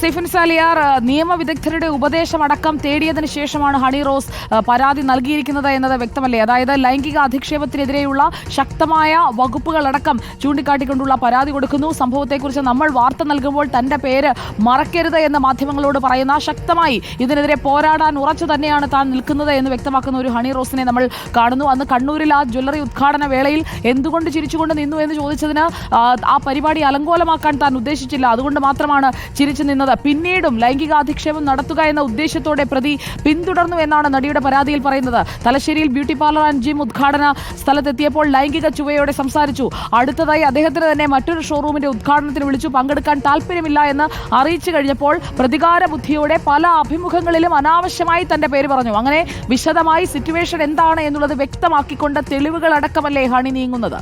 സൈഫിൻ സാലിയാർ നിയമവിദഗ്ധരുടെ ഉപദേശമടക്കം തേടിയതിനു ശേഷമാണ് ഹണി റോസ് പരാതി നൽകിയിരിക്കുന്നത് എന്നത് വ്യക്തമല്ലേ? അതായത് ലൈംഗിക അധിക്ഷേപത്തിനെതിരെയുള്ള ശക്തമായ വകുപ്പുകളടക്കം ചൂണ്ടിക്കാട്ടിക്കൊണ്ടുള്ള പരാതി കൊടുക്കുന്നു. സംഭവത്തെക്കുറിച്ച് നമ്മൾ വാർത്ത നൽകുമ്പോൾ തന്റെ പേര് മറക്കരുത് എന്ന് മാധ്യമങ്ങളോട് പറയുന്ന ശക്തമായി ഇതിനെതിരെ പോരാടാൻ ഉറച്ചു തന്നെയാണ് താൻ നിൽക്കുന്നത് എന്ന് വ്യക്തമാക്കുന്ന ഒരു ഹണി റോസിനെ നമ്മൾ കാണുന്നു. അന്ന് കണ്ണൂരിൽ ആ ജ്വല്ലറി ഉദ്ഘാടന വേളയിൽ എന്തുകൊണ്ട് ചിരിച്ചുകൊണ്ട് നിന്നു എന്ന് ചോദിച്ചതിന് ആ, പരിപാടി അലങ്കോലമാക്കാൻ താൻ ഉദ്ദേശിച്ചില്ല. അതുകൊണ്ട് മാത്രമാണ് ചിരിച്ചു നിന്നത് പിന്നീടും ലൈംഗികാധിക്ഷേപം നടത്തുക എന്ന ഉദ്ദേശത്തോടെ പ്രതി പിന്തുടർന്നു എന്നാണ് നടിയുടെ പരാതിയിൽ പറയുന്നത്. തലശ്ശേരിയിൽ ബ്യൂട്ടി പാർലർ ആൻഡ് ജിം ഉദ്ഘാടന സ്ഥലത്തെത്തിയപ്പോൾ ലൈംഗിക ചുവയോടെ സംസാരിച്ചു. അടുത്തതായി അദ്ദേഹത്തിന് തന്നെ മറ്റൊരു ഷോറൂമിന്റെ ഉദ്ഘാടനത്തിന് വിളിച്ചു. പങ്കെടുക്കാൻ താല്പര്യമില്ല എന്ന് അറിയിച്ചു കഴിഞ്ഞപ്പോൾ പ്രതികാര ബുദ്ധിയോടെ പല അഭിമുഖങ്ങളിലും അനാവശ്യമായി തന്റെ പേര് പറഞ്ഞു. അങ്ങനെ വിശദമായി സിറ്റുവേഷൻ എന്താണ് എന്നുള്ളത് വ്യക്തമാക്കിക്കൊണ്ട് തെളിവുകളടക്കമല്ലേ ഹണി നീങ്ങുന്നത്?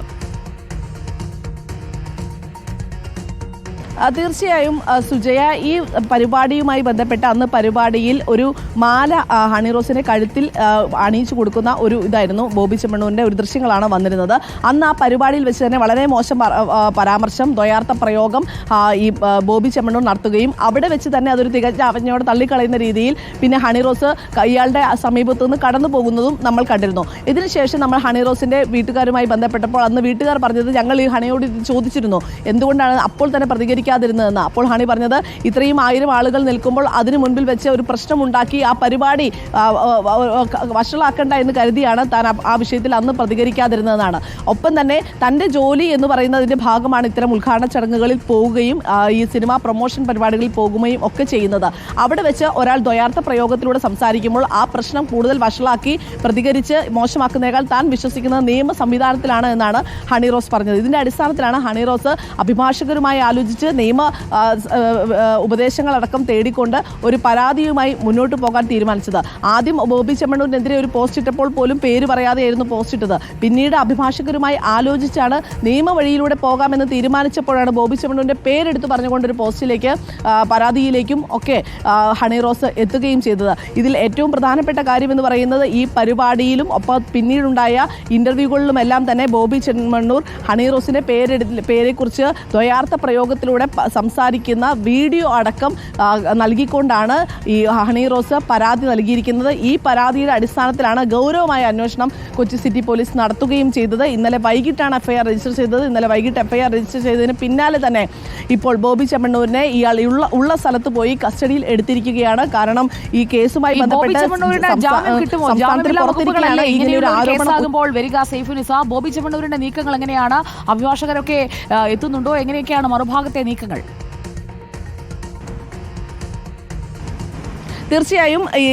തീർച്ചയായും സുജയ ഈ പരിപാടിയുമായി ബന്ധപ്പെട്ട് അന്ന് പരിപാടിയിൽ ഒരു മാല ഹണി ഹണിറോസിന്റെ കഴുത്തിൽ അണിയിച്ചു കൊടുക്കുന്ന ഒരു ഇതായിരുന്നു. ബോബി ചെമ്മണ്ണൂരിന്റെ ഒരു ദൃശ്യങ്ങളാണ് വന്നിരുന്നത്. അന്ന് ആ പരിപാടിയിൽ വെച്ച് തന്നെ വളരെ മോശം പരാമർശം ദ്വയാർത്ഥ പ്രയോഗം ഈ ബോബി ചെമ്മണ്ണൂർ നടത്തുകയും അവിടെ വെച്ച് തന്നെ അതൊരു തികച്ച അവജ്ഞയോടെ തള്ളിക്കളയുന്ന രീതിയിൽ പിന്നെ ഹണിറോസ് റോസ് ഇയാളുടെ സമീപത്തു നിന്ന് കടന്നു പോകുന്നതും നമ്മൾ കണ്ടിരുന്നു. ഇതിനുശേഷം നമ്മൾ ഹണിറോസിന്റെ വീട്ടുകാരുമായി ബന്ധപ്പെട്ടപ്പോൾ അന്ന് വീട്ടുകാർ പറഞ്ഞത് ഞങ്ങൾ ഈ ഹണിയോട് ചോദിച്ചിരുന്നു. എന്തുകൊണ്ടാണ് അപ്പോൾ തന്നെ പ്രതികരിക്കാതിരുന്നതെന്ന് അപ്പോൾ ഹണി പറഞ്ഞത് ഇത്രയും ആയിരം ആളുകൾ നിൽക്കുമ്പോൾ അതിനു മുൻപിൽ വെച്ച് ഒരു പ്രശ്നമുണ്ടാക്കി ആ പരിപാടി വഷളാക്കണ്ട എന്ന് കരുതിയാണ് താൻ ആ വിഷയത്തിൽ അന്ന് പ്രതികരിക്കാതിരുന്നതെന്നാണ്. ഒപ്പം തന്നെ തന്റെ ജോലി എന്ന് പറയുന്നതിന്റെ ഭാഗമാണ് ഇത്തരം ഉദ്ഘാടന ചടങ്ങുകളിൽ പോവുകയും ഈ സിനിമാ പ്രൊമോഷൻ പരിപാടികളിൽ പോകുകയും ഒക്കെ ചെയ്യുന്നത്. അവിടെ വെച്ച് ഒരാൾ ദ്വയാർത്ഥ പ്രയോഗത്തിലൂടെ സംസാരിക്കുമ്പോൾ ആ പ്രശ്നം കൂടുതൽ വഷളാക്കി പ്രതികരിച്ച് മോശമാക്കുന്നതിനേക്കാൾ താൻ വിശ്വസിക്കുന്നത് നിയമ സംവിധാനത്തിലാണ് എന്നാണ് ഹണി റോസ് പറഞ്ഞത്. ഇതിന്റെ അടിസ്ഥാനത്തിലാണ് ഹണി റോസ് അഭിഭാഷകരുമായി ആലോചിച്ച് നിയമ ഉപദേശങ്ങളടക്കം തേടിക്കൊണ്ട് ഒരു പരാതിയുമായി മുന്നോട്ട് പോകാൻ തീരുമാനിച്ചത്. ആദ്യം ബോബി ചെമ്മണ്ണൂരിനെതിരെ ഒരു പോസ്റ്റ് ഇട്ടപ്പോൾ പോലും പേര് പറയാതെയായിരുന്നു പോസ്റ്റ് ഇട്ടത്. പിന്നീട് അഭിഭാഷകരുമായി ആലോചിച്ചാണ് നിയമ വഴിയിലൂടെ പോകാമെന്ന് തീരുമാനിച്ചപ്പോഴാണ് ബോബി ചെമ്മണ്ണൂരിന്റെ പേരെടുത്ത് പറഞ്ഞുകൊണ്ട് ഒരു പോസ്റ്റിലേക്ക് പരാതിയിലേക്കും ഒക്കെ ഹണി റോസ് എത്തുകയും ചെയ്തത്. ഇതിൽ ഏറ്റവും പ്രധാനപ്പെട്ട കാര്യമെന്ന് പറയുന്നത് ഈ പരിപാടിയിലും ഒപ്പം പിന്നീടുണ്ടായ ഇന്റർവ്യൂകളിലുമെല്ലാം തന്നെ ബോബി ചെമ്മണ്ണൂർ ഹണി റോസിന്റെ പേരെടുത്ത് പേരെക്കുറിച്ച് ദ്വയാർത്ഥ പ്രയോഗത്തിലൂടെ പ- സംസാരിക്കുന്ന വീഡിയോ അടക്കം നൽകിക്കൊണ്ടാണ് ഈ ഹണി റോസ് പരാതി നൽകിയിരിക്കുന്നത്. ഈ പരാതിയുടെ അടിസ്ഥാനത്തിലാണ് ഗൗരവമായ അന്വേഷണം കൊച്ചി സിറ്റി പോലീസ് നടത്തുകയും ചെയ്തത്. ഇന്നലെ വൈകിട്ടാണ് എഫ്ഐആർ രജിസ്റ്റർ ചെയ്തത്. ഇന്നലെ വൈകിട്ട് എഫ്ഐആർ രജിസ്റ്റർ ചെയ്തതിന് പിന്നാലെ തന്നെ ഇപ്പോൾ ബോബി ചെമ്മണ്ണൂരിനെ ഇയാൾ ഉള്ള ഉള്ള സ്ഥലത്ത് പോയി കസ്റ്റഡിയിൽ എടുത്തിരിക്കുകയാണ്. കാരണം ഈ കേസുമായി ബന്ധപ്പെട്ട് ബോബി ചെമ്മണ്ണൂരിന്റെ നീക്കങ്ങൾ എങ്ങനെയാണ്? അഭിഭാഷകരൊക്കെ എത്തുന്നുണ്ടോ? എങ്ങനെയൊക്കെയാണ് മറുഭാഗത്തെ നീക്കങ്ങൾ. തീർച്ചയായും ഈ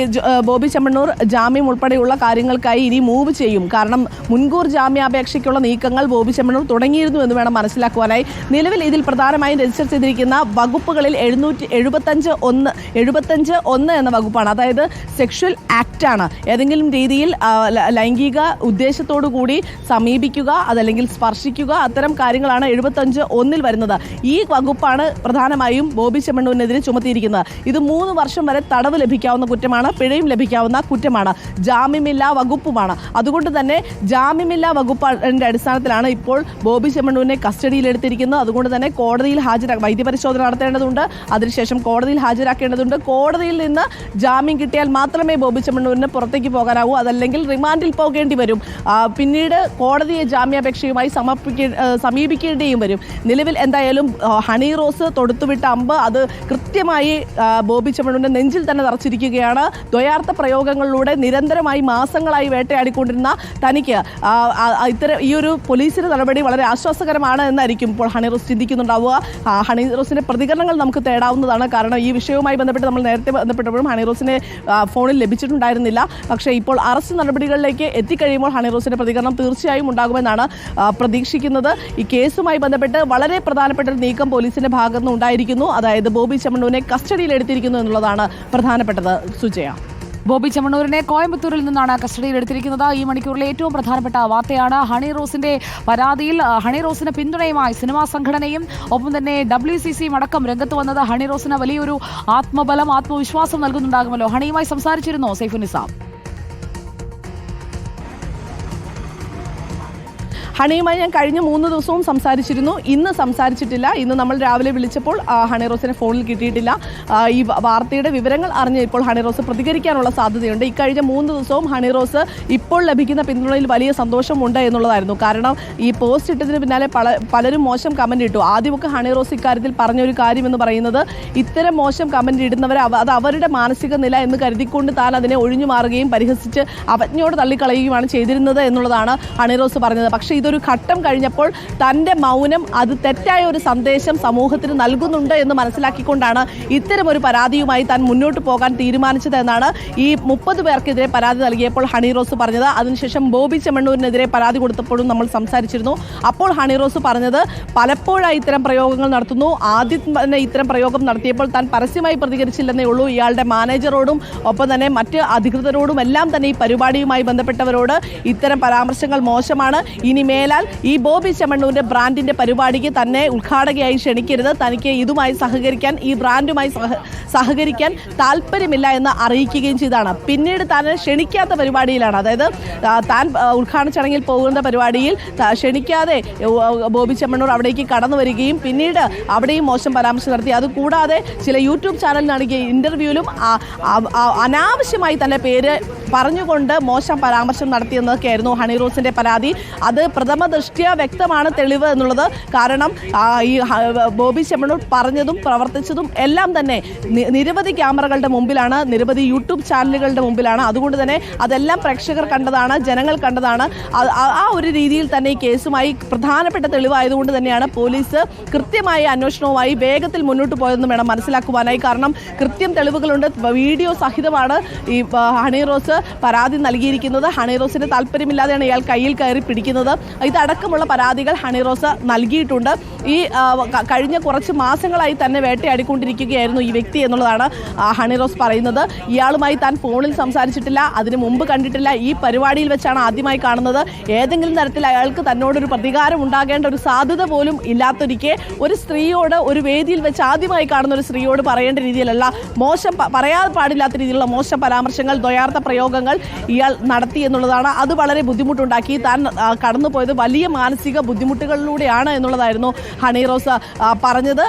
ബോബി ചെമ്മണ്ണൂർ ജാമ്യം ഉൾപ്പെടെയുള്ള കാര്യങ്ങൾക്കായി ഇനി മൂവ് ചെയ്യും. കാരണം മുൻകൂർ ജാമ്യാപേക്ഷയ്ക്കുള്ള നീക്കങ്ങൾ ബോബി ചെമ്മണ്ണൂർ തുടങ്ങിയിരുന്നു എന്ന് വേണം മനസ്സിലാക്കുവാനായി. നിലവിൽ ഇതിൽ പ്രധാനമായും രജിസ്റ്റർ ചെയ്തിരിക്കുന്ന വകുപ്പുകളിൽ എഴുന്നൂറ്റി എഴുപത്തഞ്ച് ഒന്ന് എഴുപത്തഞ്ച് ഒന്ന് എന്ന വകുപ്പാണ്. അതായത് സെക്ഷൽ ആക്റ്റാണ് ഏതെങ്കിലും രീതിയിൽ ലൈംഗിക ഉദ്ദേശത്തോടു കൂടി സമീപിക്കുക അതല്ലെങ്കിൽ സ്പർശിക്കുക അത്തരം കാര്യങ്ങളാണ് എഴുപത്തഞ്ച് ഒന്നിൽ വരുന്നത്. ഈ വകുപ്പാണ് പ്രധാനമായും ബോബി ചെമ്മണ്ണൂരിനെതിരെ ചുമത്തിയിരിക്കുന്നത്. ഇത് മൂന്ന് വർഷം വരെ തടവ് ലഭിക്കാവുന്ന കുറ്റമാണ് പിഴയും ലഭിക്കാവുന്ന കുറ്റമാണ്. ജാമ്യമില്ലാ വകുപ്പുമാണ്. അതുകൊണ്ട് തന്നെ ജാമ്യമില്ലാ വകുപ്പിന്റെ അടിസ്ഥാനത്തിലാണ് ഇപ്പോൾ ബോബി ചെമ്മണ്ണൂരിനെ കസ്റ്റഡിയിലെടുത്തിരിക്കുന്നത്. അതുകൊണ്ട് തന്നെ കോടതിയിൽ ഹാജരാ വൈദ്യപരിശോധന നടത്തേണ്ടതുണ്ട്. അതിനുശേഷം കോടതിയിൽ ഹാജരാക്കേണ്ടതുണ്ട്. കോടതിയിൽ നിന്ന് ജാമ്യം കിട്ടിയാൽ മാത്രമേ ബോബി ചെമ്മണ്ണൂരിന് പുറത്തേക്ക് പോകാനാവൂ. അതല്ലെങ്കിൽ റിമാൻഡിൽ പോകേണ്ടി വരും. പിന്നീട് കോടതിയെ ജാമ്യാപേക്ഷയുമായി സമർപ്പിക്കേ സമീപിക്കേണ്ടിയും വരും. നിലവിൽ എന്തായാലും ഹണി റോസ് തൊടുത്തുവിട്ട അമ്പ് അത് കൃത്യമായി ബോബി ചെമ്മണ്ണൂരിന്റെ നെഞ്ചിൽ തന്നെ തറച്ചിരിക്കുകയാണ് ദ്വയാർത്ഥ പ്രയോഗങ്ങളിലൂടെ നിരന്തരമായി മാസങ്ങളായി വേട്ടയാടിക്കൊണ്ടിരുന്ന തനിക്ക് ഇത്തരം ഈ ഒരു പോലീസിന്റെ നടപടി വളരെ ആശ്വാസകരമാണ് എന്നായിരിക്കും ഇപ്പോൾ ഹണി റോസ് ചിന്തിക്കുന്നുണ്ടാവുക. ആ, ഹണി റോസിന്റെ പ്രതികരണങ്ങൾ നമുക്ക് തേടാവുന്നതാണ്. കാരണം ഈ വിഷയവുമായി ബന്ധപ്പെട്ട് നമ്മൾ നേരത്തെ ബന്ധപ്പെട്ടപ്പോഴും ഹണി റോസിനെ ഫോണിൽ ലഭിച്ചിട്ടുണ്ടായിരുന്നില്ല. പക്ഷേ ഇപ്പോൾ അറസ്റ്റ് നടപടികളിലേക്ക് എത്തിക്കഴിയുമ്പോൾ ഹണി റോസിന്റെ പ്രതികരണം തീർച്ചയായും ഉണ്ടാകുമെന്നാണ് പ്രതീക്ഷിക്കുന്നത്. ഈ കേസുമായി ബന്ധപ്പെട്ട് വളരെ പ്രധാനപ്പെട്ട ഒരു നീക്കം പോലീസിന്റെ ഭാഗത്തുനിന്ന് ഉണ്ടായിരിക്കുന്നു. അതായത് ബോബി ചെമ്മണ്ണൂരിനെ കസ്റ്റഡിയിൽ എടുത്തിരിക്കുന്നു എന്നുള്ളതാണ് പ്രധാനപ്പെട്ടത് സുജയ. ബോബി ചെമ്മണ്ണൂരിനെ കോയമ്പത്തൂരിൽ നിന്നാണ് കസ്റ്റഡിയിൽ എടുത്തിരിക്കുന്നത് ഈ മണിക്കൂറിലെ ഏറ്റവും പ്രധാനപ്പെട്ട വാർത്തയാണ് ഹണി റോസിന്റെ പരാതിയിൽ. ഹണി റോസിന് പിന്തുണയുമായി സിനിമാ സംഘടനയും ഒപ്പം തന്നെ ഡബ്ല്യു സി സിയും അടക്കം രംഗത്ത് വന്നത് ഹണി റോസിന് വലിയൊരു ആത്മബലം ആത്മവിശ്വാസം നൽകുന്നുണ്ടാകുമല്ലോ. ഹണിയുമായി സംസാരിച്ചിരുന്നോ സൈഫുനിസാം ഹണിയുമായി ഞാൻ കഴിഞ്ഞ മൂന്ന് ദിവസവും സംസാരിച്ചിരുന്നു. ഇന്ന് സംസാരിച്ചിട്ടില്ല. ഇന്ന് നമ്മൾ രാവിലെ വിളിച്ചപ്പോൾ ഹണി റോസിനെ ഫോണിൽ കിട്ടിയിട്ടില്ല. ഈ വാർത്തയുടെ വിവരങ്ങൾ അറിഞ്ഞ് ഇപ്പോൾ ഹണി റോസ് പ്രതികരിക്കാനുള്ള സാധ്യതയുണ്ട്. ഇക്കഴിഞ്ഞ മൂന്ന് ദിവസവും ഹണി റോസ് ഇപ്പോൾ ലഭിക്കുന്ന പിന്തുണയിൽ വലിയ സന്തോഷമുണ്ട് എന്നുള്ളതായിരുന്നു. കാരണം ഈ പോസ്റ്റ് ഇട്ടതിന് പിന്നാലെ പല പലരും മോശം കമന്റ് ഇട്ടു. ആദ്യമൊക്കെ ഹണി റോസ് ഇക്കാര്യത്തിൽ പറഞ്ഞൊരു കാര്യം എന്ന് പറയുന്നത് ഇത്തരം മോശം കമന്റ് ഇടുന്നവരെ അത് അവരുടെ മാനസിക നില എന്ന് കരുതിക്കൊണ്ട് താൻ അതിനെ ഒഴിഞ്ഞു മാറുകയും പരിഹസിച്ച് അവജ്ഞയോട് തള്ളിക്കളയുകയുമാണ് ചെയ്തിരുന്നത് എന്നുള്ളതാണ് ഹണി റോസ് പറഞ്ഞത്. പക്ഷേ ഇതൊരു ഘട്ടം കഴിഞ്ഞപ്പോൾ തന്റെ മൗനം അത് തെറ്റായ ഒരു സന്ദേശം സമൂഹത്തിന് നൽകുന്നുണ്ട് എന്ന് മനസ്സിലാക്കിക്കൊണ്ടാണ് ഇത്തരം ഒരു പരാതിയുമായി താൻ മുന്നോട്ട് പോകാൻ തീരുമാനിച്ചതെന്നാണ് ഈ മുപ്പത് പേർക്കെതിരെ പരാതി നൽകിയപ്പോൾ ഹണി റോസ് പറഞ്ഞത്. അതിനുശേഷം ബോബി ചെമ്മണ്ണൂരിനെതിരെ പരാതി കൊടുത്തപ്പോഴും നമ്മൾ സംസാരിച്ചിരുന്നു. അപ്പോൾ ഹണി റോസ് പറഞ്ഞത് പലപ്പോഴായി ഇത്തരം പ്രയോഗങ്ങൾ നടത്തുന്നു. ആദ്യം തന്നെ ഇത്തരം പ്രയോഗം നടത്തിയപ്പോൾ താൻ പരസ്യമായി പ്രതികരിച്ചില്ലെന്നേ ഉള്ളൂ. ഇയാളുടെ മാനേജറോടും ഒപ്പം തന്നെ മറ്റ് അധികൃതരോടും എല്ലാം തന്നെ ഈ പരിപാടിയുമായി ബന്ധപ്പെട്ടവരോട് ഇത്തരം പരാമർശങ്ങൾ മോശമാണ്. ഇനി മേലാൽ ഈ ബോബി ചെമ്മണ്ണൂരിന്റെ ബ്രാൻഡിന്റെ പരിപാടിക്ക് തന്നെ ഉദ്ഘാടകയായി ക്ഷണിക്കരുത്. തനിക്ക് ഇതുമായി സഹകരിക്കാൻ ഈ ബ്രാൻഡുമായി സഹകരിക്കാൻ താല്പര്യമില്ല എന്ന് അറിയിക്കുകയും ചെയ്താണ്. പിന്നീട് താൻ ക്ഷണിക്കാത്ത പരിപാടിയിലാണ്. അതായത് താൻ ഉദ്ഘാടന ചടങ്ങിൽ പോകുന്ന പരിപാടിയിൽ ക്ഷണിക്കാതെ ബോബി ചെമ്മണ്ണൂർ അവിടേക്ക് കടന്നു വരികയും പിന്നീട് അവിടെയും മോശം പരാമർശം നടത്തി. അതുകൂടാതെ ചില യൂട്യൂബ് ചാനൽ നൽകിയ ഇന്റർവ്യൂവിലും അനാവശ്യമായി തന്നെ പേര് പറഞ്ഞുകൊണ്ട് മോശം പരാമർശം നടത്തിയെന്നൊക്കെയായിരുന്നു ഹണി റോസിന്റെ പരാതി. അത് പ്രഥമ ദൃഷ്ടിയ വ്യക്തമാണ് തെളിവ് എന്നുള്ളത്. കാരണം ഈ ബോബി ചെമ്മണൂർ പറഞ്ഞതും പ്രവർത്തിച്ചതും എല്ലാം തന്നെ നിരവധി ക്യാമറകളുടെ മുമ്പിലാണ് നിരവധി യൂട്യൂബ് ചാനലുകളുടെ മുമ്പിലാണ്. അതുകൊണ്ട് തന്നെ അതെല്ലാം പ്രേക്ഷകർ കണ്ടതാണ് ജനങ്ങൾ കണ്ടതാണ്. ആ- ഒരു രീതിയിൽ തന്നെ ഈ കേസുമായി പ്രധാനപ്പെട്ട തെളിവായതുകൊണ്ട് തന്നെയാണ് പോലീസ് കൃത്യമായ അന്വേഷണവുമായി വേഗത്തിൽ മുന്നോട്ട് പോയതെന്ന് വേണം മനസ്സിലാക്കുവാനായി. കാരണം കൃത്യം തെളിവുകളുണ്ട്. വീഡിയോ സഹിതമാണ് ഈ ഹണി റോസ് പരാതി നൽകിയിരിക്കുന്നത്. ഹണി റോസിന് താല്പര്യമില്ലാതെയാണ് ഇയാൾ കയ്യിൽ കയറി പിടിക്കുന്നത്. ഇതടക്കമുള്ള പരാതികൾ ഹണി റോസ് നൽകിയിട്ടുണ്ട്. ഈ കഴിഞ്ഞ കുറച്ച് മാസങ്ങളായി തന്നെ വേട്ടയാടിക്കൊണ്ടിരിക്കുകയായിരുന്നു ഈ വ്യക്തി എന്നുള്ളതാണ് ഹണിറോസ് ഹണി റോസ് പറയുന്നത്. ഇയാളുമായി താൻ ഫോണിൽ സംസാരിച്ചിട്ടില്ല അതിന് മുമ്പ് കണ്ടിട്ടില്ല. ഈ പരിപാടിയിൽ വെച്ചാണ് ആദ്യമായി കാണുന്നത്. ഏതെങ്കിലും തരത്തിൽ അയാൾക്ക് തന്നോടൊരു പ്രതികാരം ഉണ്ടാകേണ്ട ഒരു സാധ്യത പോലും ഇല്ലാത്തൊരിക്കെ ഒരു സ്ത്രീയോട് ഒരു വേദിയിൽ വെച്ച് ആദ്യമായി കാണുന്ന ഒരു സ്ത്രീയോട് പറയേണ്ട രീതിയിലല്ല മോശം പറയാൻ പാടില്ലാത്ത രീതിയിലുള്ള മോശം പരാമർശങ്ങൾ ദ്വയാർത്ഥ പ്രയോഗങ്ങൾ ഇയാൾ നടത്തി എന്നുള്ളതാണ്. അത് വളരെ ബുദ്ധിമുട്ടുണ്ടാക്കി. താൻ ആ, കടന്നുപോയത് വലിയ മാനസിക ബുദ്ധിമുട്ടുകളിലൂടെയാണ് എന്നുള്ളതായിരുന്നു ഹണി റോസ് പറഞ്ഞത്.